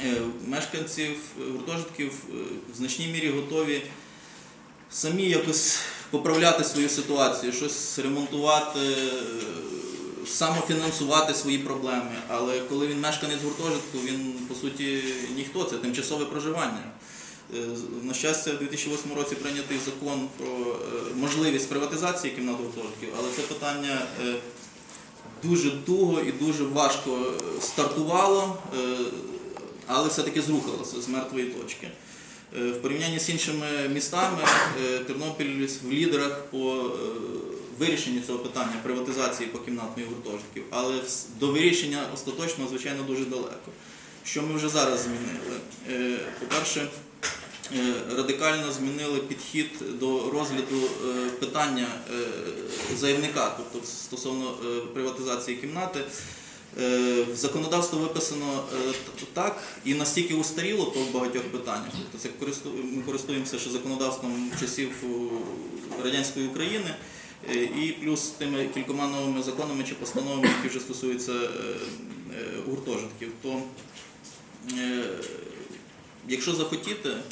е, мешканці гуртожитків е, в значній мірі готові самі якось поправляти свою ситуацію, щось ремонтувати, е, самофінансувати свої проблеми. Але коли він мешканець гуртожитку, він по суті ніхто, це тимчасове проживання. Е, На щастя, у 2008 році прийнятий закон про е, можливість приватизації кімнат гуртожитків, але це питання е, дуже туго і дуже важко е, стартувало, е, але все-таки зрухалося з мертвої точки. Е, В порівнянні з іншими містами е, Тернопіль в лідерах по е, вирішенню цього питання приватизації покімнатної гуртожитків, але до вирішення остаточного, звичайно, дуже далеко. Що ми вже зараз змінили? По-перше, радикально змінили підхід до розгляду питання заявника, тобто стосовно приватизації кімнати. Е, В законодавство виписано е, так і настільки устаріло в багатьох питаннях. Тобто це ми користуємося ще законодавством часів радянської України. е, І плюс тими кількома новими законами чи постановами, які вже стосуються е, е, гуртожитків, то е, якщо захотіти, е,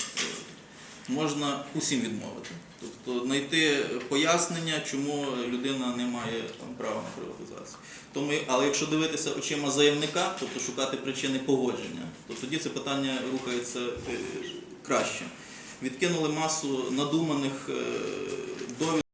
можна усім відмовити. Тобто знайти пояснення, чому людина не має там, права на приватизацію. Тому, але якщо дивитися очима заявника, тобто шукати причини погодження, то тоді це питання рухається е, краще. Відкинули масу надуманих е, довідок.